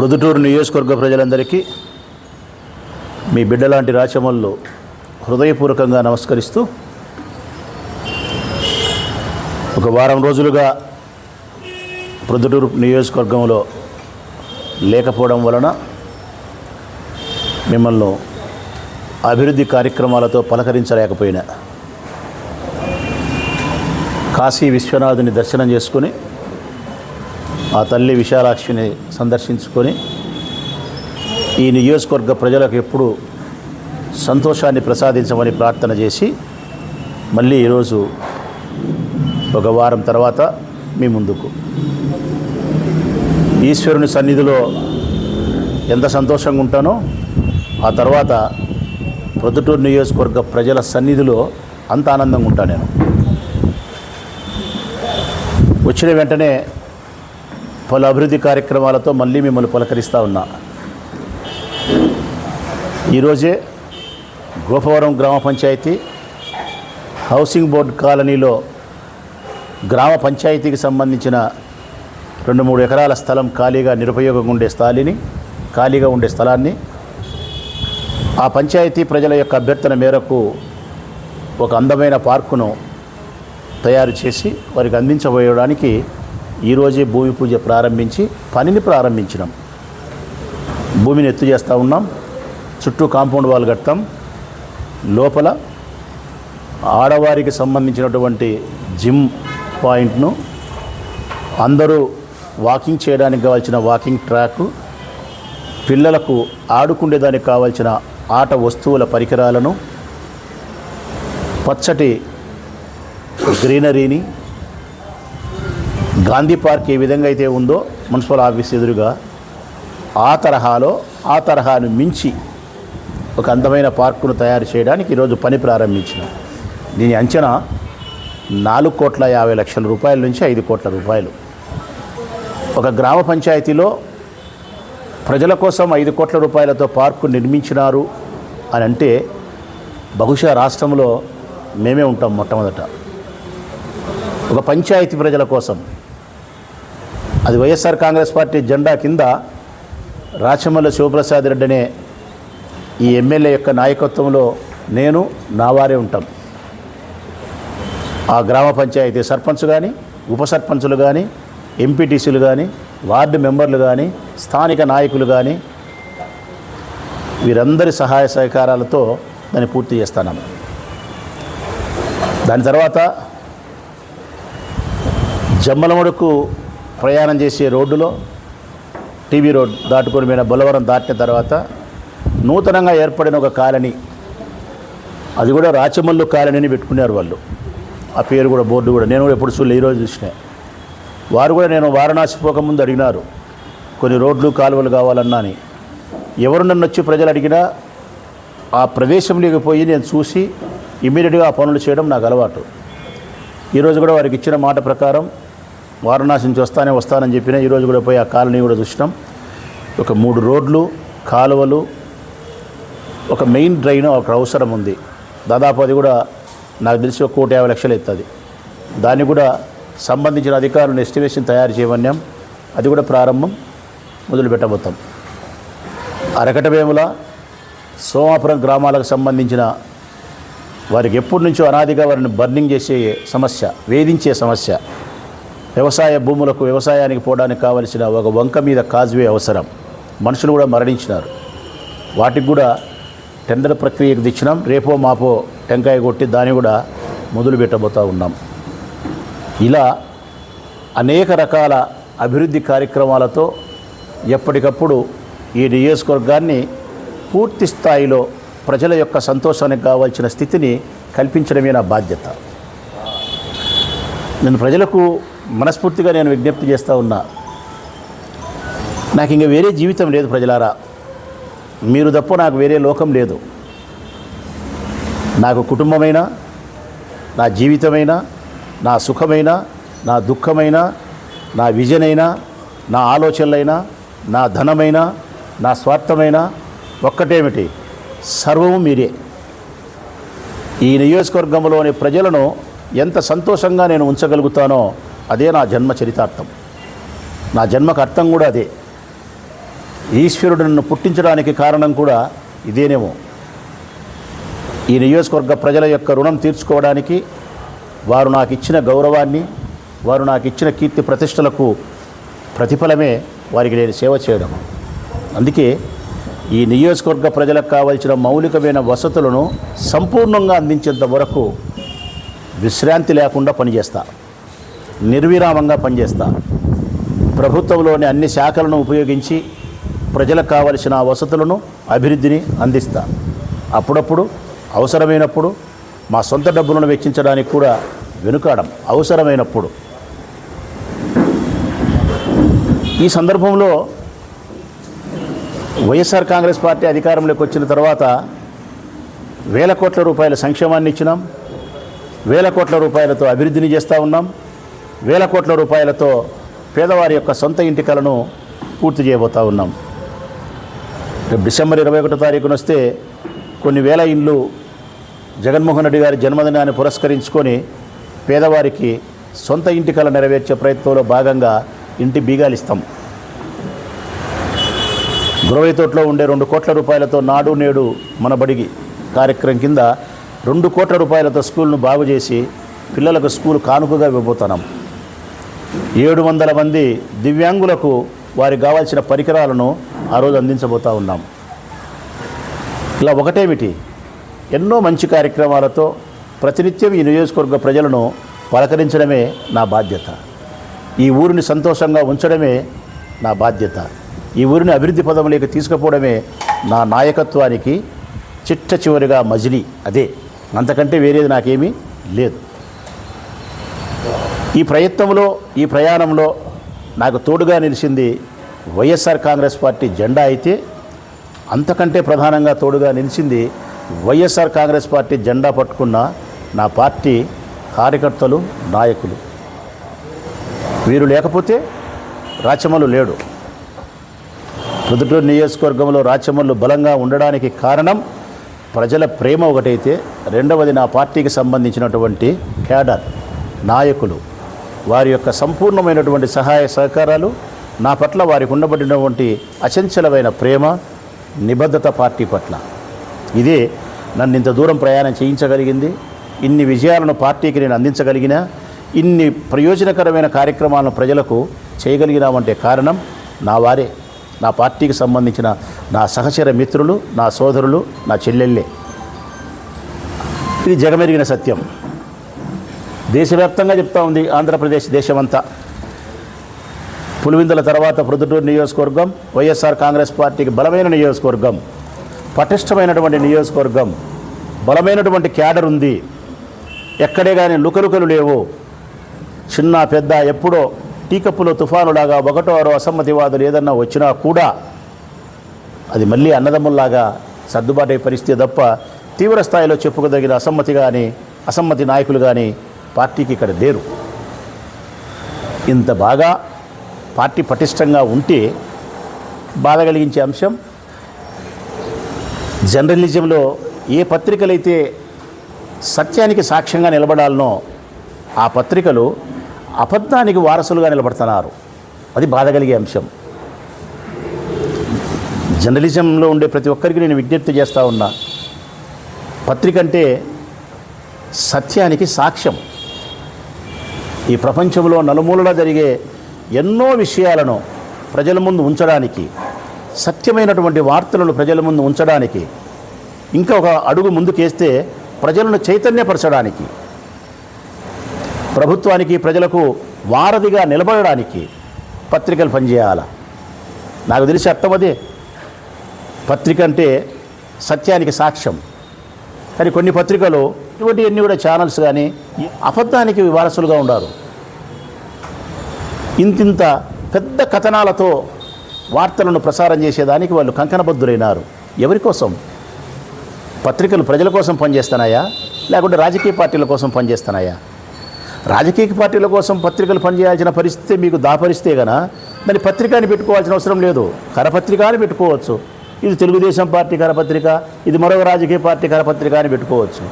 ప్రొద్దుటూరు నియోజకవర్గ ప్రజలందరికీ మీ బిడ్డలాంటి రాచమల్లు హృదయపూర్వకంగా నమస్కరిస్తూ ఒక వారం రోజులుగా ప్రొద్దుటూరు నియోజకవర్గంలో లేకపోవడం వలన మిమ్మల్ని అభివృద్ధి కార్యక్రమాలతో పలకరించలేకపోయినా. కాశీ విశ్వనాథుని దర్శనం చేసుకుని ఆ తల్లి విశాలాక్షిని సందర్శించుకొని ఈ నియోజకవర్గ ప్రజలకు ఎప్పుడు సంతోషాన్ని ప్రసాదించమని ప్రార్థన చేసి మళ్ళీ ఈరోజు ఒక వారం తర్వాత మీ ముందుకు. ఈశ్వరుని సన్నిధిలో ఎంత సంతోషంగా ఉంటానో ఆ తర్వాత ప్రొద్దుటూరు నియోజకవర్గ ప్రజల సన్నిధిలో అంత ఆనందంగా ఉంటాను నేను. వచ్చిన వెంటనే పలు అభివృద్ధి కార్యక్రమాలతో మళ్ళీ మిమ్మల్ని పలకరిస్తూ ఉన్నా. ఈరోజే గోపవరం గ్రామ పంచాయతీ హౌసింగ్ బోర్డు కాలనీలో గ్రామ పంచాయతీకి సంబంధించిన రెండు మూడు ఎకరాల స్థలం ఖాళీగా నిరుపయోగంగా ఉండే స్థాయిని ఖాళీగా ఉండే స్థలాన్ని ఆ పంచాయతీ ప్రజల యొక్క అభ్యర్థన మేరకు ఒక అందమైన పార్కును తయారు చేసి వారికి అందించబోయడానికి ఈరోజే భూమి పూజ ప్రారంభించి పనిని ప్రారంభించినాం. భూమిని ఎత్తు చేస్తూ ఉన్నాం. చుట్టూ కాంపౌండ్ వాల్ కడతాం. లోపల ఆడవారికి సంబంధించినటువంటి జిమ్ పాయింట్ను అందరూ వాకింగ్ చేయడానికి కావాల్సిన వాకింగ్ ట్రాక్ పిల్లలకు ఆడుకునేదానికి కావాల్సిన ఆట వస్తువుల పరికరాలను పచ్చటి గ్రీనరీని గాంధీ పార్క్ ఏ విధంగా అయితే ఉందో మున్సిపల్ ఆఫీస్ ఎదురుగా ఆ తరహాలో ఆ తరహాను మించి ఒక అందమైన పార్కును తయారు చేయడానికి ఈరోజు పని ప్రారంభించిన. దీని అంచనా నాలుగు కోట్ల యాభై లక్షల రూపాయల నుంచి ఐదు కోట్ల రూపాయలు. ఒక గ్రామ పంచాయతీలో ప్రజల కోసం ఐదు కోట్ల రూపాయలతో పార్కు నిర్మించినారు అని అంటే బహుశా రాష్ట్రంలో మేమే ఉంటాం మొట్టమొదట. ఒక పంచాయతీ ప్రజల కోసం అది వైఎస్ఆర్ కాంగ్రెస్ పార్టీ జెండా కింద రాచమల్ల శివప్రసాద్ రెడ్డి అనే ఈ ఎమ్మెల్యే యొక్క నాయకత్వంలో నేను నా వారే ఉంటాం. ఆ గ్రామ పంచాయతీ సర్పంచ్ కానీ ఉప సర్పంచులు కానీ ఎంపీటీసీలు కానీ వార్డు మెంబర్లు కానీ స్థానిక నాయకులు కానీ వీరందరి సహాయ సహకారాలతో దాన్ని పూర్తి చేస్తాను. దాని తర్వాత జమ్మలమడుకు ప్రయాణం చేసే రోడ్డులో టీవీ రోడ్ దాటుకొని పోయిన బొలవరం దాటిన తర్వాత నూతనంగా ఏర్పడిన ఒక కాలనీ. అది కూడా రాచమల్లు కాలనీని పెట్టుకున్నారు వాళ్ళు. ఆ పేరు కూడా బోర్డు కూడా. నేను కూడా ఎప్పుడు చూడలే ఈరోజు చూసిన. వారు కూడా నేను వారణాసి పోకముందు అడిగినారు కొన్ని రోడ్లు కాలువలు కావాలన్నా అని. ఎవరు నన్ను వచ్చి ప్రజలు అడిగినా ఆ ప్రదేశంలోకి పోయి నేను చూసి ఇమీడియట్గా ఆ పనులు చేయడం నాకు అలవాటు. ఈరోజు కూడా వారికి ఇచ్చిన మాట ప్రకారం వారణాసి నుంచి వస్తానే వస్తానని చెప్పిన ఈరోజు కూడా పోయి ఆ కాలనీ కూడా చూసినాం. ఒక మూడు రోడ్లు కాలువలు ఒక మెయిన్ డ్రైన్ ఒక అవసరం ఉంది. దాదాపు అది కూడా నాకు తెలిసి ఒక కోటి యాభై లక్షలు అవుతుంది దాన్ని కూడా సంబంధించిన అధికారులను ఎస్టిమేషన్ తయారు చేయమన్నాం. అది కూడా ప్రారంభం మొదలు పెట్టబోతాం. అరకటవేముల సోమాపురం గ్రామాలకు సంబంధించిన వారికి ఎప్పటి నుంచో అనాదిగా వారిని బర్నింగ్ చేసే సమస్య వేధించే సమస్య. వ్యవసాయ భూములకు వ్యవసాయానికి పోవడానికి కావలసిన ఒక వంక మీద కాజ్వే అవసరం. మనుషులు కూడా మరణించినారు. వాటికి కూడా టెండర్ ప్రక్రియకు తెచ్చినాం. రేపో మాపో టెంకాయ కొట్టి దాన్ని కూడా మొదలు పెట్టబోతూ ఉన్నాం. ఇలా అనేక రకాల అభివృద్ధి కార్యక్రమాలతో ఎప్పటికప్పుడు ఈ నియోజకవర్గాన్ని పూర్తి స్థాయిలో ప్రజల యొక్క సంతోషానికి కావాల్సిన స్థితిని కల్పించడమే నా బాధ్యత. నేను ప్రజలకు మనస్ఫూర్తిగా నేను విజ్ఞప్తి చేస్తూ ఉన్నా. నాకు ఇంక వేరే జీవితం లేదు ప్రజలారా. మీరు తప్ప నాకు వేరే లోకం లేదు. నాకు కుటుంబమైన నా జీవితమైన నా సుఖమైనా నా దుఃఖమైనా నా విజన్ అయినా నా ఆలోచనలైనా నా ధనమైనా నా స్వార్థమైన ఒక్కటేమిటి? సర్వము మీరే. ఈ నియోజకవర్గంలోని ప్రజలను ఎంత సంతోషంగా నేను ఉంచగలుగుతానో అదే నా జన్మ చరితార్థం. నా జన్మకు అర్థం కూడా అదే. ఈశ్వరుడు నన్ను పుట్టించడానికి కారణం కూడా ఇదేనేమో. ఈ నియోజకవర్గ ప్రజల యొక్క రుణం తీర్చుకోవడానికి వారు నాకు ఇచ్చిన గౌరవాన్ని వారు నాకు ఇచ్చిన కీర్తి ప్రతిష్టలకు ప్రతిఫలమే వారికి నేను సేవ చేయడం. అందుకే ఈ నియోజకవర్గ ప్రజలకు కావలసిన మౌలికమైన వసతులను సంపూర్ణంగా అందించేంత వరకు విశ్రాంతి లేకుండా పనిచేస్తా. నిర్విరామంగా పనిచేస్తా. ప్రభుత్వంలోని అన్ని శాఖలను ఉపయోగించి ప్రజలకు కావలసిన వసతులను అభివృద్ధిని అందిస్తా. అప్పుడప్పుడు అవసరమైనప్పుడు మా సొంత డబ్బులను వెచ్చించడానికి కూడా వెనుకాడం అవసరమైనప్పుడు. ఈ సందర్భంలో వైఎస్ఆర్ కాంగ్రెస్ పార్టీ అధికారంలోకి వచ్చిన తర్వాత వేల కోట్ల రూపాయల సంక్షేమాన్ని ఇచ్చినాం. వేల కోట్ల రూపాయలతో అభివృద్ధిని చేస్తూ ఉన్నాం. వేల కోట్ల రూపాయలతో పేదవారి యొక్క సొంత ఇంటి కలను పూర్తి చేయబోతా ఉన్నాం. రేపు డిసెంబర్ ఇరవై ఒకటో తారీఖున వస్తే కొన్ని వేల ఇండ్లు జగన్మోహన్ రెడ్డి గారి జన్మదినాన్ని పురస్కరించుకొని పేదవారికి సొంత ఇంటి కళ నెరవేర్చే ప్రయత్నంలో భాగంగా ఇంటి బీగాలు ఇస్తాం గురవైతోటలో ఉండే రెండు కోట్ల రూపాయలతో నాడు నేడు మన బడిగి కార్యక్రమం కింద రెండు కోట్ల రూపాయలతో స్కూల్ను బాగు చేసి పిల్లలకు స్కూల్ కానుకగా ఇవ్వబోతున్నాం. ఏడు వందల మంది దివ్యాంగులకు వారికి కావాల్సిన పరికరాలను ఆ రోజు అందించబోతా ఉన్నాం. ఇలా ఒకటేమిటి? ఎన్నో మంచి కార్యక్రమాలతో ప్రతినిత్యం ఈ నియోజకవర్గ ప్రజలను పలకరించడమే నా బాధ్యత. ఈ ఊరిని సంతోషంగా ఉంచడమే నా బాధ్యత. ఈ ఊరిని అభివృద్ధి పదంలోకి తీసుకుపోవడమే నా నాయకత్వానికి చిట్ట చివరిగా మజిలీ అదే. అంతకంటే వేరేది నాకేమీ లేదు. ఈ ప్రయత్నంలో ఈ ప్రయాణంలో నాకు తోడుగా నిలిచింది వైఎస్ఆర్ కాంగ్రెస్ పార్టీ జెండా అయితే అంతకంటే ప్రధానంగా తోడుగా నిలిచింది వైఎస్ఆర్ కాంగ్రెస్ పార్టీ జెండా పట్టుకున్న నా పార్టీ కార్యకర్తలు నాయకులు. వీరు లేకపోతే రాచమల్లు లేడు. ప్రొద్దుటూరు నియోజకవర్గంలో రాచమల్లు బలంగా ఉండడానికి కారణం ప్రజల ప్రేమ ఒకటైతే రెండవది నా పార్టీకి సంబంధించినటువంటి క్యాడర్ నాయకులు. వారి యొక్క సంపూర్ణమైనటువంటి సహాయ సహకారాలు నా పట్ల వారికి ఉండబడినటువంటి అచంచలమైన ప్రేమ నిబద్ధత పార్టీ పట్ల. ఇదే నన్ను ఇంత దూరం ప్రయాణం చేయించగలిగింది. ఇన్ని విజయాలను పార్టీకి నేను అందించగలిగిన ఇన్ని ప్రయోజనకరమైన కార్యక్రమాలను ప్రజలకు చేయగలిగినామంటే కారణం నా వారే. నా పార్టీకి సంబంధించిన నా సహచర మిత్రులు నా సోదరులు నా చెల్లెళ్ళే. ఇది జగమెరిగిన సత్యం. దేశవ్యాప్తంగా చెప్తా ఉంది ఆంధ్రప్రదేశ్ దేశమంతా. పులివిందుల తర్వాత ప్రొద్దుటూరు నియోజకవర్గం వైఎస్ఆర్ కాంగ్రెస్ పార్టీకి బలమైన నియోజకవర్గం పటిష్టమైనటువంటి నియోజకవర్గం బలమైనటువంటి క్యాడర్ ఉంది. ఎక్కడే కానీ లుకలుకలు లేవు. చిన్న పెద్ద ఎప్పుడో టీకప్పులో తుఫానులాగా ఒకటో ఆరో అసమ్మతివాదులు ఏదన్నా వచ్చినా కూడా అది మళ్ళీ అన్నదమ్ముల్లాగా సర్దుబాటు అయ్యే పరిస్థితి తప్ప తీవ్ర స్థాయిలో చెప్పుకోదగిన అసమ్మతి కానీ అసమ్మతి నాయకులు కానీ పార్టీకి ఇక్కడ లేరు. ఇంత బాగా పార్టీ పటిష్టంగా ఉంటే బాధ కలిగించే అంశం జర్నలిజంలో ఏ పత్రికలైతే సత్యానికి సాక్ష్యంగా నిలబడాలనో ఆ పత్రికలు అబద్ధానికి వారసులుగా నిలబడుతున్నారు. అది బాధ కలిగే అంశం. జర్నలిజంలో ఉండే ప్రతి ఒక్కరికి నేను విజ్ఞప్తి చేస్తూ ఉన్నా పత్రిక అంటే సత్యానికి సాక్ష్యం. ఈ ప్రపంచంలో నలుమూలలా జరిగే ఎన్నో విషయాలను ప్రజల ముందు ఉంచడానికి సత్యమైనటువంటి వార్తలను ప్రజల ముందు ఉంచడానికి ఇంకా ఒక అడుగు ముందుకేస్తే ప్రజలను చైతన్యపరచడానికి ప్రభుత్వానికి ప్రజలకు వారధిగా నిలబడడానికి పత్రికలు పనిచేయాల? నాకు తెలిసి అర్థం అదే. పత్రిక అంటే సత్యానికి సాక్ష్యం. కానీ కొన్ని పత్రికలు ఇటువంటి ఎన్ని కూడా ఛానల్స్ కానీ అబద్ధానికి వారసులుగా ఉండారు. ఇంతింత పెద్ద కథనాలతో వార్తలను ప్రసారం చేసేదానికి వాళ్ళు కంకణబద్ధులైనారు. ఎవరి కోసం? పత్రికలు ప్రజల కోసం పనిచేస్తున్నాయా? లేకుంటే రాజకీయ పార్టీల కోసం పనిచేస్తున్నాయా? రాజకీయ పార్టీల కోసం పత్రికలు పనిచేయాల్సిన పరిస్థితి మీకు దాపరిస్తే గన దాన్ని పత్రికని పెట్టుకోవాల్సిన అవసరం లేదు. కరపత్రిక అని పెట్టుకోవచ్చు. ఇది తెలుగుదేశం పార్టీ కరపత్రిక ఇది మరొక రాజకీయ పార్టీ కరపత్రిక అని పెట్టుకోవచ్చు.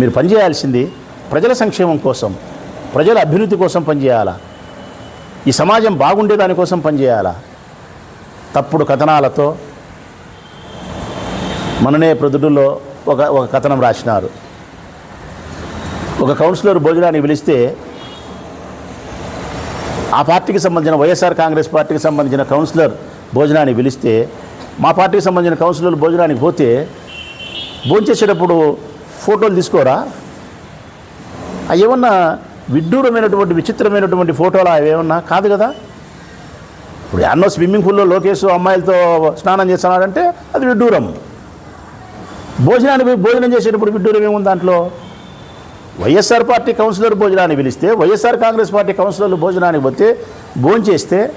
మీరు పనిచేయాల్సింది ప్రజల సంక్షేమం కోసం. ప్రజల అభివృద్ధి కోసం పనిచేయాలా? ఈ సమాజం బాగుండే దానికోసం పనిచేయాలా? తప్పుడు కథనాలతో మననే ప్రొద్దుటూరులో ఒక ఒక కథనం రాసినారు. ఒక కౌన్సిలర్ భోజనాన్ని పిలిస్తే ఆ పార్టీకి సంబంధించిన వైఎస్ఆర్ కాంగ్రెస్ పార్టీకి సంబంధించిన కౌన్సిలర్ భోజనాన్ని పిలిస్తే మా పార్టీకి సంబంధించిన కౌన్సిలర్ భోజనానికి పోతే భోంచేసేటప్పుడు ఫోటోలు తీసుకోరా? ఏమన్నా విడ్డూరమైనటువంటి విచిత్రమైనటువంటి ఫోటోలు అవి ఏమన్నా? కాదు కదా. ఇప్పుడు ఎన్నో స్విమ్మింగ్ పూల్లో లోకేష్ అమ్మాయిలతో స్నానం చేస్తున్నాడంటే అది విడ్డూరం. భోజనాన్ని భోజనం చేసేటప్పుడు విడ్డూరం ఏముంది దాంట్లో? వైఎస్ఆర్ పార్టీ కౌన్సిలర్ భోజనాన్ని పిలిస్తే వైఎస్ఆర్ కాంగ్రెస్ పార్టీ కౌన్సిలర్లు భోజనానికి పోతే భోంచేస్తే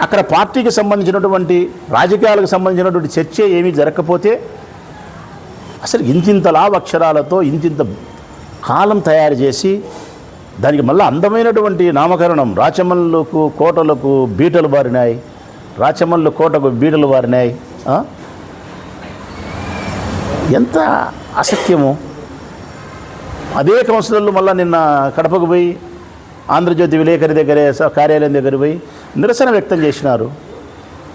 అక్కడ పార్టీకి సంబంధించినటువంటి రాజకీయాలకు సంబంధించినటువంటి చర్చ ఏమీ జరగకపోతే అసలు ఇంతింతలా అక్షరాలతో ఇంతింత కాలం తయారు చేసి దానికి మళ్ళీ అందమైనటువంటి నామకరణం. రాచమల్లుకు కోటలకు బీటలు బారినాయి రాచమల్లు కోటకు బీటలు బారినాయి ఎంత అసత్యము. అదే కౌన్సిలర్లు మళ్ళీ నిన్న కడపకు పోయి ఆంధ్రజ్యోతి విలేకరి దగ్గరే స- కార్యాలయం దగ్గర పోయి నిరసన వ్యక్తం చేసినారు.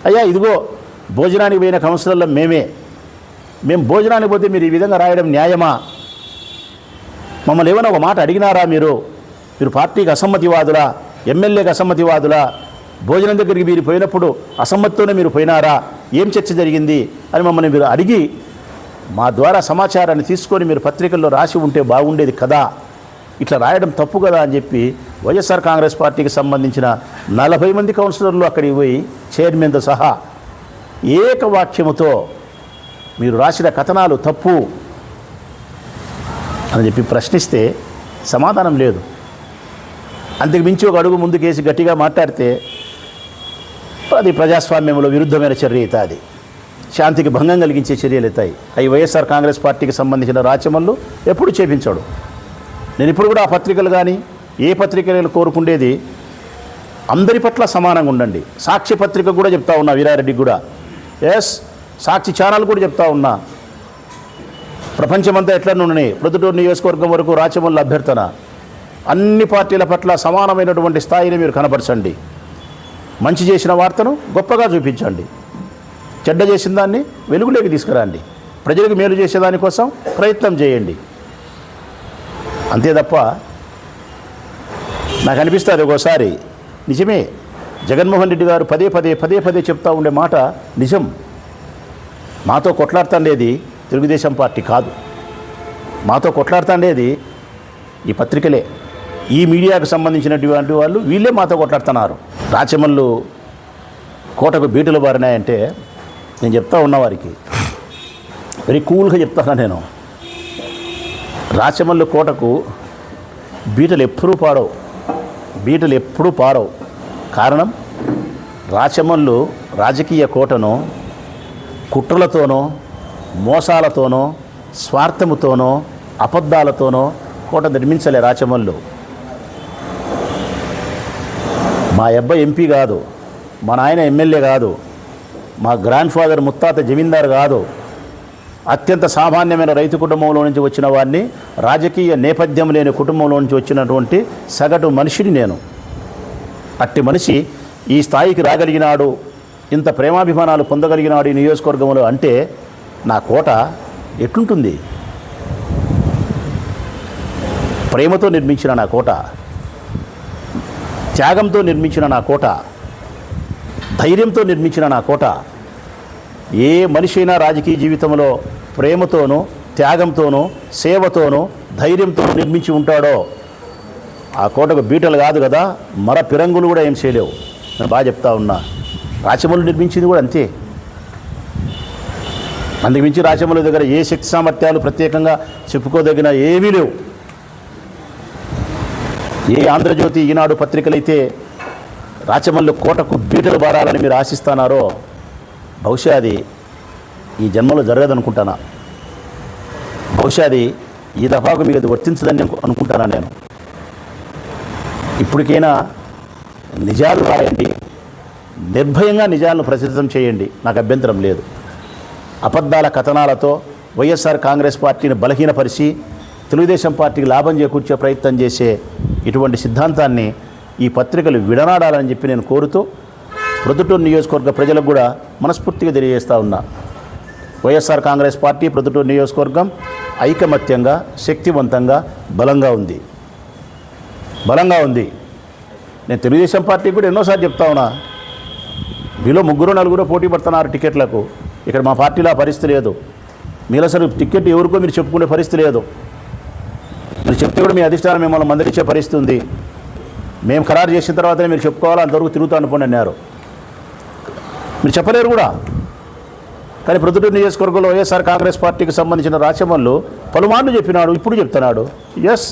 అయ్యా ఇదిగో భోజనానికి పోయిన కౌన్సిలర్లు మేమే. మేము భోజనానికి పోతే మీరు ఈ విధంగా రాయడం న్యాయమా? మమ్మల్ని ఏమైనా ఒక మాట అడిగినారా మీరు? మీరు పార్టీకి అసమ్మతివాదులా ఎమ్మెల్యేకి అసమ్మతివాదులా భోజనం దగ్గరికి మీరు పోయినప్పుడు అసమ్మతితోనే మీరు పోయినారా ఏం చర్చ జరిగింది అని మమ్మల్ని మీరు అడిగి మా ద్వారా సమాచారాన్ని తీసుకొని మీరు పత్రికల్లో రాసి ఉంటే బాగుండేది కదా ఇట్లా రాయడం తప్పు కదా అని చెప్పి వైఎస్ఆర్ కాంగ్రెస్ పార్టీకి సంబంధించిన నలభై మంది కౌన్సిలర్లు అక్కడికి పోయి చైర్మన్తో సహా ఏకవాక్యముతో మీరు రాసిన కథనాలు తప్పు అని చెప్పి ప్రశ్నిస్తే సమాధానం లేదు. అంతకు మించి ఒక అడుగు ముందుకేసి గట్టిగా మాట్లాడితే అది ప్రజాస్వామ్యంలో విరుద్ధమైన చర్య అవుతుంది అది. శాంతికి భంగం కలిగించే చర్యలు అవుతాయి అవి వైఎస్ఆర్ కాంగ్రెస్ పార్టీకి సంబంధించిన రాచమల్లు ఎప్పుడు చేపించాడు. నేను ఇప్పుడు కూడా ఆ పత్రికలు కానీ ఏ పత్రికలు కోరుకుండేది అందరి పట్ల సమానంగా ఉండండి. సాక్షి పత్రిక కూడా చెప్తా ఉన్నా వీరారెడ్డికి కూడా. ఎస్ సాక్షి ఛానల్ కూడా చెప్తా ఉన్నా. ప్రపంచమంతా ఎట్లా నుండి ప్రొద్దుటూరు నియోజకవర్గం వరకు రాచమల్లు అభ్యర్థన. అన్ని పార్టీల పట్ల సమానమైనటువంటి స్థాయిని మీరు కనపరచండి మంచి చేసిన వార్తను గొప్పగా చూపించండి. చెడ్డ చేసిన దాన్ని వెలుగులోకి తీసుకురండి. ప్రజలకు మేలు చేసేదానికోసం ప్రయత్నం చేయండి. అంతే తప్ప నాకు అనిపిస్తుంది ఒక్కోసారి నిజమే జగన్మోహన్ రెడ్డి గారు పదే పదే పదే పదే చెప్తా ఉండే మాట నిజం. మాతో కొట్లాడుతుండేది తెలుగుదేశం పార్టీ కాదు. మాతో కొట్లాడుతుండేది ఈ పత్రికలే. ఈ మీడియాకు సంబంధించినటువంటి వాళ్ళు వీళ్ళే మాతో కొట్లాడుతున్నారు. రాచమల్లు కోటకు బీటులు బారినాయంటే నేను చెప్తా ఉన్నవారికి వెరీ కూల్గా చెప్తాను నేను. రాచమల్లు కోటకు బీటలు ఎప్పుడూ పాడవు. బీటలు ఎప్పుడూ పాడవు. కారణం రాచమల్లు రాజకీయ కోటను కుట్రలతోనో మోసాలతోనో స్వార్థముతోనో అబద్ధాలతోనో కోట నిర్మించలే రాచమల్లు. మా అబ్బాయి ఎంపీ కాదు మా నాయన ఎమ్మెల్యే కాదు మా గ్రాండ్ ఫాదర్ ముత్తాత జమీందార్ కాదు. అత్యంత సామాన్యమైన రైతు కుటుంబంలో నుంచి వచ్చిన వాడిని రాజకీయ నేపథ్యం లేని కుటుంబంలో నుంచి వచ్చినటువంటి సగటు మనిషిని నేను. అట్టి మనిషి ఈ స్థాయికి రాగలిగినాడు ఇంత ప్రేమాభిమానాలు పొందగలిగినాడు ఈ నియోజకవర్గంలో అంటే నా కోట ఎట్లుంటుంది? ప్రేమతో నిర్మించిన నా కోట త్యాగంతో నిర్మించిన నా కోట ధైర్యంతో నిర్మించిన నా కోట ఏ మనిషి అయినా రాజకీయ జీవితంలో ప్రేమతోనూ త్యాగంతోనూ సేవతోనూ ధైర్యంతో నిర్మించి ఉంటాడో ఆ కోటకు బీటలు కాదు కదా మర పిరంగులు కూడా ఏం చేయలేవు. నేను బాగా చెప్తా ఉన్నా. రాచమల్లు నిర్మించింది కూడా అంతే. అందుకు మించి రాచమల్లు దగ్గర ఏ శక్తి సామర్థ్యాలు ప్రత్యేకంగా చెప్పుకోదగిన ఏమీ లేవు. ఏ ఆంధ్రజ్యోతి ఈనాడు పత్రికలైతే రాచమల్లు కోటకు బీటలు బారాలని మీరు ఆశిస్తున్నారో బహుశా అది ఈ జన్మలో జరగదనుకుంటానా? బహుశా అది ఈ దఫాకు మీకు అది వర్తించదని అనుకుంటానా నేను? ఇప్పటికైనా నిజాలు రాయండి నిర్భయంగా నిజాలను ప్రసిద్ధం చేయండి నాకు అభ్యంతరం లేదు. అబద్ధాల కథనాలతో వైఎస్ఆర్ కాంగ్రెస్ పార్టీని బలహీనపరిచి తెలుగుదేశం పార్టీకి లాభం చేకూర్చే ప్రయత్నం చేసే ఇటువంటి సిద్ధాంతాన్ని ఈ పత్రికలు విడనాడాలని చెప్పి నేను కోరుతూ ప్రొద్దుటూరు నియోజకవర్గ ప్రజలకు కూడా మనస్ఫూర్తిగా తెలియజేస్తా ఉన్నా. వైఎస్ఆర్ కాంగ్రెస్ పార్టీ ప్రొద్దుటూరు నియోజకవర్గం ఐకమత్యంగా శక్తివంతంగా బలంగా ఉంది. బలంగా ఉంది. నేను తెలుగుదేశం పార్టీకి కూడా ఎన్నోసార్లు చెప్తా ఉన్నా మీలో ముగ్గురు నలుగురు పోటీ పడుతున్నారు టికెట్లకు. ఇక్కడ మా పార్టీలో ఆ పరిస్థితి లేదు. మీరు అసలు టికెట్ ఎవరికో మీరు చెప్పుకునే పరిస్థితి లేదు. మీరు చెప్తే కూడా మీ అధిష్టానం మిమ్మల్ని మందలిచ్చే పరిస్థితి ఉంది మేము ఖరారు చేసిన తర్వాతనే మీరు చెప్పుకోవాలి అంతవరకు తిరుగుతూ అనుకోండి అన్నారు. మీరు చెప్పలేరు కూడా. కానీ ప్రొద్దుటూరు నియోజకవర్గంలో వైఎస్ఆర్ కాంగ్రెస్ పార్టీకి సంబంధించిన రాచమల్లు పలుమార్లు చెప్పినాడు ఇప్పుడు చెప్తున్నాడు. ఎస్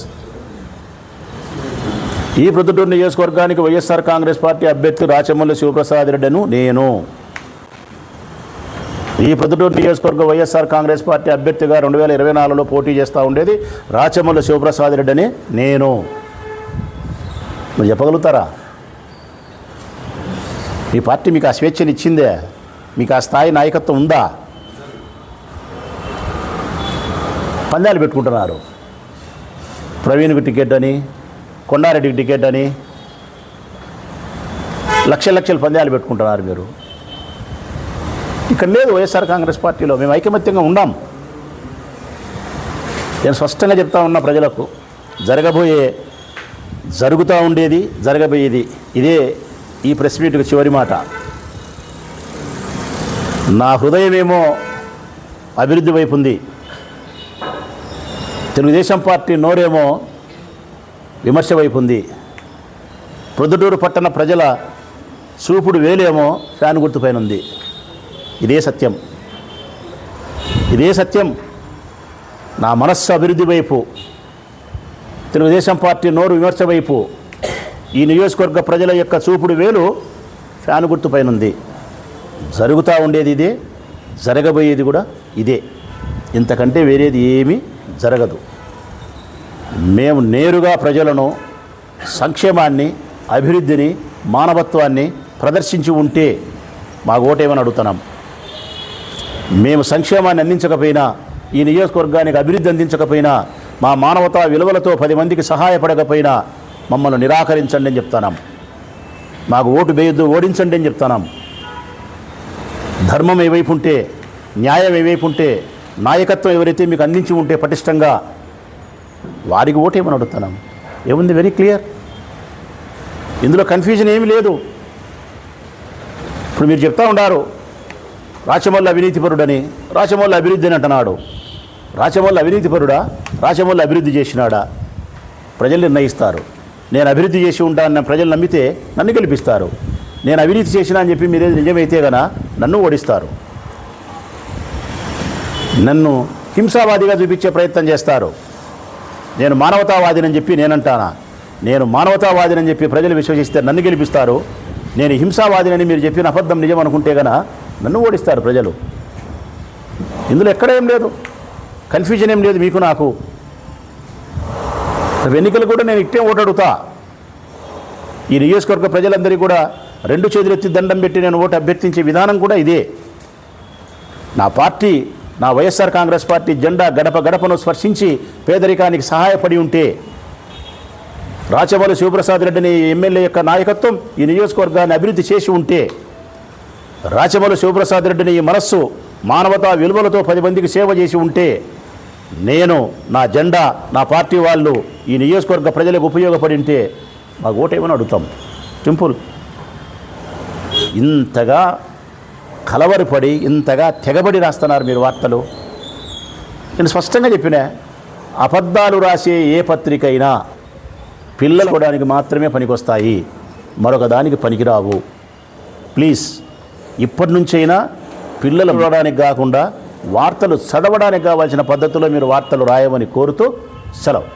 ఈ ప్రొద్దుటూరు నియోజకవర్గానికి వైఎస్ఆర్ కాంగ్రెస్ పార్టీ అభ్యర్థి రాచమల్లి శివప్రసాద్ రెడ్డిను నేను. ఈ పొద్దుటూరు నియోజకవర్గ వైఎస్ఆర్ కాంగ్రెస్ పార్టీ అభ్యర్థిగా రెండు వేల ఇరవై నాలుగులో పోటీ చేస్తూ ఉండేది రాచమల్లి శివప్రసాద్ రెడ్డి అని నేను చెప్పగలుగుతారా? ఈ పార్టీ మీకు ఆ స్వేచ్ఛని ఇచ్చిందే మీకు ఆ స్థాయి నాయకత్వం ఉందా? పందాలు పెట్టుకుంటున్నారు. ప్రవీణ్కి టికెట్ అని కొండారెడ్డికి టికెట్ అని లక్ష లక్షల పందాలు పెట్టుకుంటున్నారు మీరు. ఇక్కడ లేదు వైఎస్ఆర్ కాంగ్రెస్ పార్టీలో. మేము ఐకమత్యంగా ఉండాం. నేను స్పష్టంగా చెప్తా ఉన్నా ప్రజలకు జరగబోయే జరుగుతూ ఉండేది జరగబోయేది ఇదే ఈ ప్రెస్ మీట్కి చివరి మాట. నా హృదయమేమో అభివృద్ధి వైపు ఉంది. తెలుగుదేశం పార్టీ నోరేమో విమర్శ వైపు ఉంది. ప్రొద్దుటూరు పట్టణ ప్రజల చూపుడు వేలేమో ఫ్యాన్ గుర్తుపైన ఉంది. ఇదే సత్యం. ఇదే సత్యం. నా మనస్సు అభివృద్ధి వైపు తెలుగుదేశం పార్టీ నోరు విమర్శ వైపు ఈ నియోజకవర్గ ప్రజల యొక్క చూపుడు వేలు ఫ్యాన్ గుర్తుపైన ఉంది జరుగుతూ ఉండేది ఇదే జరగబోయేది కూడా ఇదే. ఇంతకంటే వేరేది ఏమీ జరగదు. మేము నేరుగా ప్రజలను సంక్షేమాన్ని అభివృద్ధిని మానవత్వాన్ని ప్రదర్శించి ఉంటే మా ఓటేమని అడుగుతున్నాం. మేము సంక్షేమాన్ని అందించకపోయినా ఈ నియోజకవర్గానికి అభివృద్ధి అందించకపోయినా మా మానవతా విలువలతో పది మందికి సహాయపడకపోయినా మమ్మల్ని నిరాకరించండి అని చెప్తున్నాం మాకు ఓటు వేయొద్దు ఓడించండి అని చెప్తున్నాం ధర్మం ఏవైపు ఉంటే న్యాయం ఏవైపు ఉంటే నాయకత్వం ఎవరైతే మీకు అందించి ఉంటే పటిష్టంగా వారికి ఓటేమని అడుగుతున్నాం ఏముంది వెరీ క్లియర్ ఇందులో కన్ఫ్యూజన్ ఏమీ లేదు. ఇప్పుడు మీరు చెప్తా ఉండారు రాచమల్ల అవినీతిపరుడని రాచమల్ల అభివృద్ధి అని అంటున్నాడు. రాచమల్ల అవినీతిపరుడా? రాచమల్ల అభివృద్ధి చేసినాడా? ప్రజలు నిర్ణయిస్తారు. నేను అభివృద్ధి చేసి ఉంటానన్న ప్రజలు నమ్మితే నన్ను గెలిపిస్తారు. నేను అవినీతి చేసినా అని చెప్పి మీరేది నిజమైతే గన నన్ను ఓడిస్తారు. నన్ను హింసావాదిగా చూపించే ప్రయత్నం చేస్తారు. నేను మానవతావాదినని చెప్పి నేనంటానా? నేను మానవతావాదినని చెప్పి ప్రజలు విశ్వసిస్తే నన్ను గెలిపిస్తారు. నేను హింసావాదినని మీరు చెప్పిన అబద్ధం నిజం అనుకుంటే గన నన్ను ఓడిస్తారు ప్రజలు. ఇందులో ఎక్కడ ఏం లేదు. కన్ఫ్యూజన్ ఏం లేదు మీకు నాకు. ఎన్నికలు కూడా నేను ఇట్టే ఓటు అడుగుతా. ఈ నియోజకవర్గ ప్రజలందరికీ కూడా రెండు చేతులెత్తి దండం పెట్టి నేను ఓటు అభ్యర్థించే విధానం కూడా ఇదే. నా పార్టీ నా వైఎస్ఆర్ కాంగ్రెస్ పార్టీ జెండా గడప గడపను స్పర్శించి పేదరికానికి సహాయపడి ఉంటే రాచవల్లి శివప్రసాద్ రెడ్డిని ఎమ్మెల్యే యొక్క నాయకత్వం ఈ నియోజకవర్గాన్ని అభివృద్ధి చేసి ఉంటే రాచమల శివప్రసాద్ రెడ్డిని ఈ మనస్సు మానవతా విలువలతో పది మందికి సేవ చేసి ఉంటే నేను నా జెండా నా పార్టీ వాళ్ళు ఈ నియోజకవర్గ ప్రజలకు ఉపయోగపడింటే మా మాకు ఓటేమని అడుగుతాం. సింపుల్. ఇంతగా కలవరిపడి ఇంతగా తెగబడి రాస్తున్నారు మీరు వార్తలు. నేను స్పష్టంగా చెప్పిన అబద్ధాలు రాసే ఏ పత్రిక అయినా పిల్లలు మాత్రమే పనికొస్తాయి. మరొక దానికి పనికిరావు. ప్లీజ్. ఇప్పటి నుంచైనా పిల్లలు రావడానికి కాకుండా వార్తలు చదవడానికి కావాల్సిన పద్ధతిలో మీరు వార్తలు రాయమని కోరుతూ సెలవు.